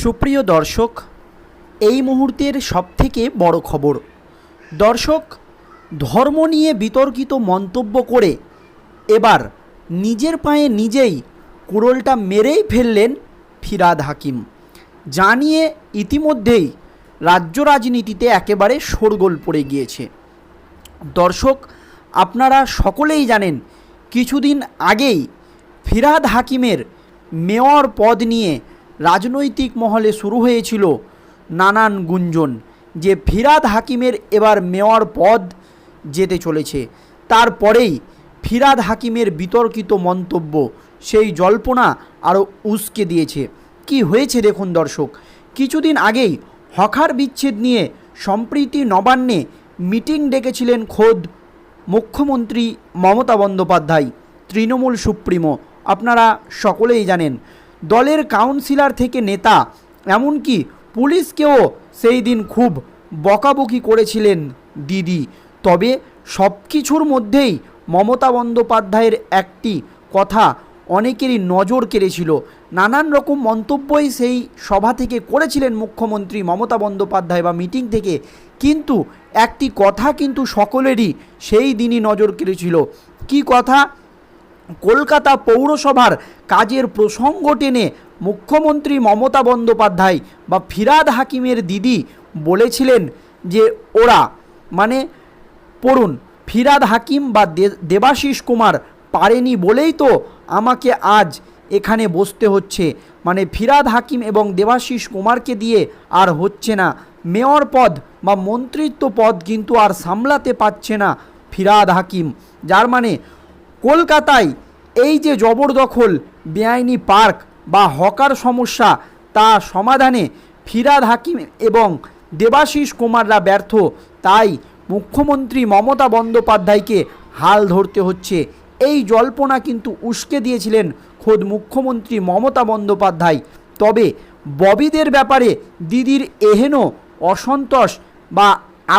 সুপ্রিয় দর্শক, এই মুহূর্তের সবথেকে বড় খবর। দর্শক, ধর্ম নিয়ে বিতর্কিত মন্তব্য করে এবার নিজের পায়ে নিজেই কুড়োলটা মেরেই ফেললেন ফিরাদ হাকিম। যা নিয়ে ইতিমধ্যেই রাজ্য রাজনীতিতে একেবারে শোরগোল পড়ে গিয়েছে। দর্শক, আপনারা সকলেই জানেন, কিছুদিন আগেই ফিরাদ হাকিমের মেয়র পদ নিয়ে রাজনৈতিক মহলে শুরু হয়েছিল নানান গুঞ্জন যে ফিরাদ হাকিমের এবার মেয়র পদ যেতে চলেছে। তারপরেই ফিরাদ হাকিমের বিতর্কিত মন্তব্য, সেই জল্পনা আরও উস্কে দিয়েছে। কি হয়েছে দেখুন দর্শক, কিছুদিন আগেই হকার বিচ্ছেদ নিয়ে সম্প্রীতি নবান্নে মিটিং ডেকেছিলেন খোদ মুখ্যমন্ত্রী মমতা বন্দ্যোপাধ্যায়, তৃণমূল সুপ্রিমো, আপনারা সকলেই জানেন। দলের কাউন্সিলর থেকে নেতা, এমনকি পুলিশকেও সেই দিন খুব বকাবকি করেছিলেন দিদি। তবে সব কিছুর মধ্যেই মমতা বন্দ্যোপাধ্যায়ের একটি কথা অনেকেরই নজর কেড়েছিল। নানান রকম মন্তব্যই সেই সভা থেকে করেছিলেন মুখ্যমন্ত্রী মমতা বন্দ্যোপাধ্যায় বা মিটিং থেকে। কিন্তু একটি কথা কিন্তু সকলেরই সেই দিনই নজর কেড়েছিল। কি কথা? কলকাতা পৌরসভার কাজের প্রসঙ্গ টেনে মুখ্যমন্ত্রী মমতা বন্দ্যোপাধ্যায় বা ফিরাদ হাকিমের দিদি বলেছিলেন যে ওরা মানে পড়ুন, ফিরাদ হাকিম বা দেবাশিস কুমার পারেনি বলেই তো আমাকে আজ এখানে বসতে হচ্ছে। মানে ফিরাদ হাকিম এবং দেবাশিস কুমারকে দিয়ে আর হচ্ছে না। মেয়র পদ বা মন্ত্রিত্ব পদ কিন্তু আর সামলাতে পারছে না ফিরাদ হাকিম। যার মানে কলকাতায় এই যে জবরদখল, বেআইনি পার্ক বা হকার সমস্যা, তা সমাধানে ফিরাদ হাকিম এবং দেবাশিস কুমাররা ব্যর্থ। তাই মুখ্যমন্ত্রী মমতা বন্দ্যোপাধ্যায়কে হাল ধরতে হচ্ছে। এই জল্পনা কিন্তু উস্কে দিয়েছিলেন খোদ মুখ্যমন্ত্রী মমতা বন্দ্যোপাধ্যায়। তবে ববিদের ব্যাপারে দিদির এহেন অসন্তোষ বা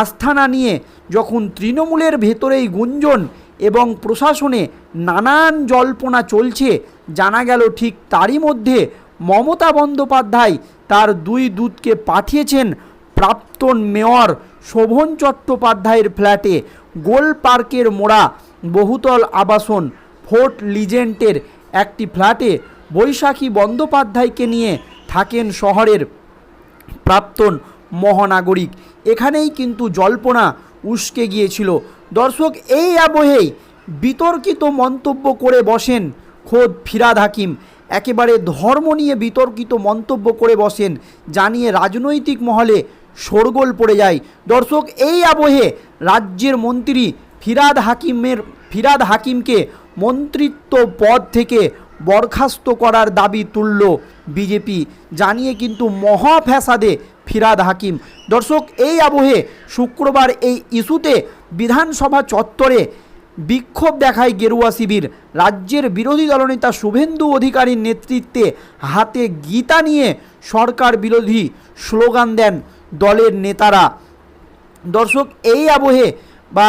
আস্থা না নিয়ে যখন তৃণমূলের ভেতরেই গুঞ্জন এবং প্রশাসনে নানান জল্পনা চলছে। জানা গেল ঠিক তারই মধ্যে মমতা বন্দ্যোপাধ্যায় তার দুই দূতকে পাঠিয়েছেন প্রাক্তন মেয়র শোভন চট্টোপাধ্যায়ের ফ্ল্যাটে। গোল পার্কের মোড়া, বহুতল আবাসন, ফোর্ট লিজেন্টের একটি ফ্ল্যাটে বৈশাখী বন্দ্যোপাধ্যায়কে নিয়ে থাকেন শহরের প্রাক্তন মহানাগরিক। এখানেই কিন্তু জল্পনা উস্কে গিয়েছিল। দর্শক, এই আবহেই বিতর্কিত মন্তব্য করে বসেন খোদ ফিরাদ হাকিম। একেবারে ধর্ম নিয়ে বিতর্কিত মন্তব্য করে বসেন, জানিয়ে রাজনৈতিক মহলে শোরগোল পড়ে যায়। দর্শক, এই আবহে রাজ্যের মন্ত্রী ফিরাদ হাকিমের, ফিরাদ হাকিমকে মন্ত্রিত্ব পদ থেকে বরখাস্ত করার দাবি তুলল বিজেপি। জানিয়ে কিন্তু মহা ফ্যাসাদে ফিরাদ হাকিম। দর্শক, এই আবহে শুক্রবার এই ইস্যুতে বিধানসভা চত্বরে বিক্ষোভ দেখায় গেরুয়া শিবির। রাজ্যের বিরোধী দলনেতা শুভেন্দু অধিকারীর নেতৃত্বে হাতে গীতা নিয়ে সরকার বিরোধী স্লোগান দেন দলের নেতারা। দর্শক, এই আবহে বা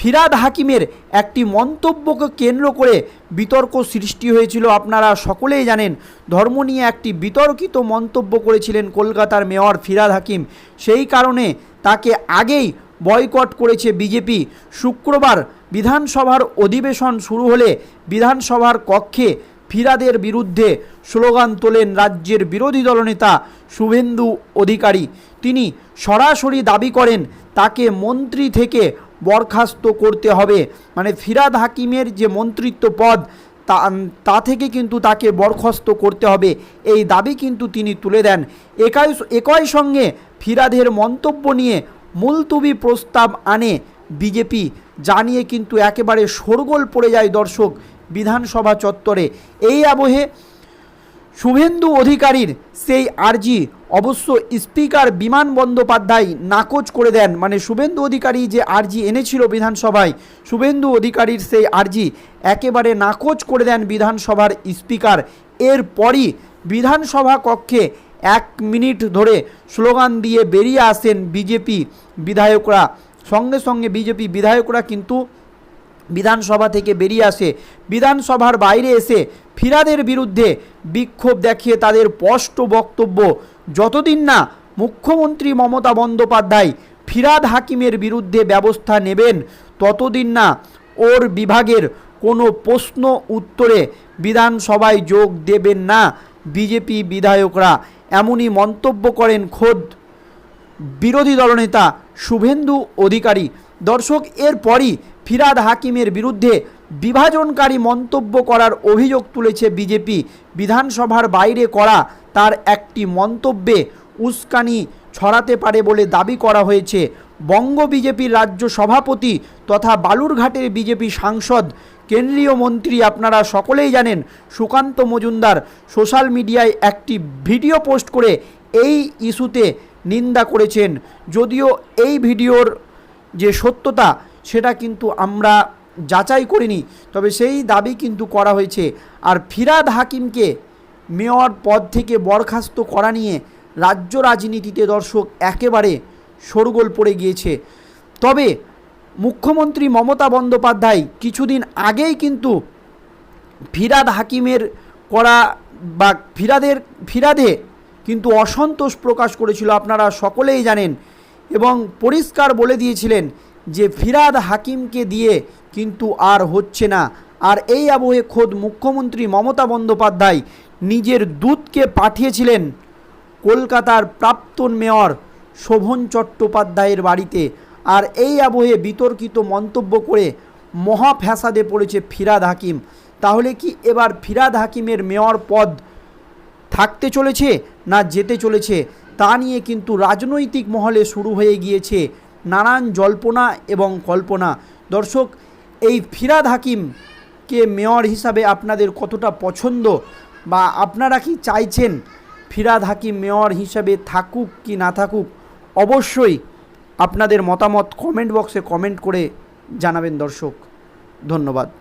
ফিরাদ হাকিমের একটি মন্তব্যকে কেন্দ্র করে বিতর্ক সৃষ্টি হয়েছিল। আপনারা সকলেই জানেন, ধর্ম নিয়ে একটি বিতর্কিত মন্তব্য করেছিলেন কলকাতার মেয়র ফিরাদ হাকিম। সেই কারণে তাকে আগেই বয়কট করেছে বিজেপি। শুক্রবার বিধানসভার অধিবেশন শুরু হলে বিধানসভার কক্ষে ফিরাদের বিরুদ্ধে স্লোগান তোলেন রাজ্যের বিরোধী দলনেতা শুভেন্দু অধিকারী। তিনি সরাসরি দাবি করেন, তাকে মন্ত্রী থেকে বরখাস্ত করতে হবে। মানে ফিরাদ হাকিমের যে মন্ত্রিত্ব পদ, তা তা থেকে কিন্তু তাকে বরখাস্ত করতে হবে। এই দাবি কিন্তু তিনি তুলে দেন। একাই, একই সঙ্গে ফিরাদের মন্তব্য নিয়ে মুলতুবি প্রস্তাব আনে বিজেপি জানিয়ে কিন্তু একেবারে শোরগোল পড়ে যায় দর্শক বিধানসভা চত্বরে। এই আবহে শুভেন্দু অধিকারীর সেই আর্জি অবশ্য স্পিকার বিমান বন্দ্যোপাধ্যায় নাকচ করে দেন। মানে শুভেন্দু অধিকারী যে আর্জি এনেছিল বিধানসভায়, শুভেন্দু অধিকারীর সেই আর্জি একেবারে নাকচ করে দেন বিধানসভার স্পিকার। এরপরই বিধানসভা কক্ষে এক মিনিট ধরে স্লোগান দিয়ে বেরিয়ে আসেন বিজেপি বিধায়করা। সঙ্গে সঙ্গে বিজেপি বিধায়করা কিন্তু বিধানসভা থেকে বেরিয়ে আসে। বিধানসভার বাইরে এসে ফিরাদের বিরুদ্ধে বিক্ষোভ দেখিয়ে তাদের স্পষ্ট বক্তব্য। যতদিন না মুখ্যমন্ত্রী মমতা বন্দ্যোপাধ্যায় ফিরাদ হাকিমের বিরুদ্ধে ব্যবস্থা নেবেন, ততদিন না ওর বিভাগের কোনো প্রশ্ন উত্তরে বিধানসভায় যোগ দেবেন না বিজেপি বিধায়করা। এমনই মন্তব্য করেন খোদ বিরোধী দলনেতা শুভেন্দু অধিকারী। দর্শক, এরপরই ফিরাদ হাকিমের বিরুদ্ধে বিভাজনকারী মন্তব্য করার অভিযোগ তুলেছে বিজেপি। বিধানসভার বাইরে করা তার একটি মন্তব্যে উস্কানি ছড়াতে পারে বলে দাবি করা হয়েছে। বঙ্গ বিজেপির রাজ্য সভাপতি তথা বালুরঘাটের বিজেপি সাংসদ, কেন্দ্রীয় মন্ত্রী আপনারা সকলেই জানেন, সুকান্ত মজুমদার সোশ্যাল মিডিয়ায় একটি ভিডিও পোস্ট করে এই ইস্যুতে নিন্দা করেছেন। যদিও এই ভিডিওর যে সত্যতা সেটা কিন্তু আমরা যাচাই করিনি, তবে সেই দাবি কিন্তু করা হয়েছে। আর ফিরাদ হাকিমকে মেয়র পদ থেকে বরখাস্ত করা নিয়ে রাজ্য রাজনীতিতে দর্শক একেবারে শোরগোল পড়ে গিয়েছে। তবে মুখ্যমন্ত্রী মমতা বন্দ্যোপাধ্যায় কিছুদিন আগেই কিন্তু ফিরাদ হাকিমের করা বা ফিরাদের, ফিরাদে কিন্তু অসন্তোষ প্রকাশ করেছিল, আপনারা সকলেই জানেন। এবং পরিষ্কার বলে দিয়েছিলেন যে ফিরাদ হাকিমকে দিয়ে কিন্তু আর হচ্ছে না। আর এই আবহে খোদ মুখ্যমন্ত্রী মমতা বন্দ্যোপাধ্যায় নিজের দূতকে পাঠিয়েছিলেন কলকাতার প্রাক্তন মেয়র শোভন চট্টোপাধ্যায়ের বাড়িতে। আর এই আবহে বিতর্কিত মন্তব্য করে মহা ফ্যাসাদে পড়েছে ফিরাদ হাকিম। তাহলে কি এবার ফিরাদ হাকিমের মেয়র পদ থাকতে চলেছে না যেতে চলেছে? তা নিয়ে কিন্তু রাজনৈতিক মহলে শুরু হয়ে গিয়েছে নানান জল্পনা এবং কল্পনা। দর্শক, এই ফিরাদ হাকিমকে মেয়র হিসাবে আপনাদের কতটা পছন্দ বা আপনারা কি চাইছেন ফিরাদ হাকিম মেয়র হিসাবে থাকুক কি না থাকুক, অবশ্যই আপনাদের মতামত কমেন্ট বক্সে কমেন্ট করে জানাবেন দর্শক। ধন্যবাদ।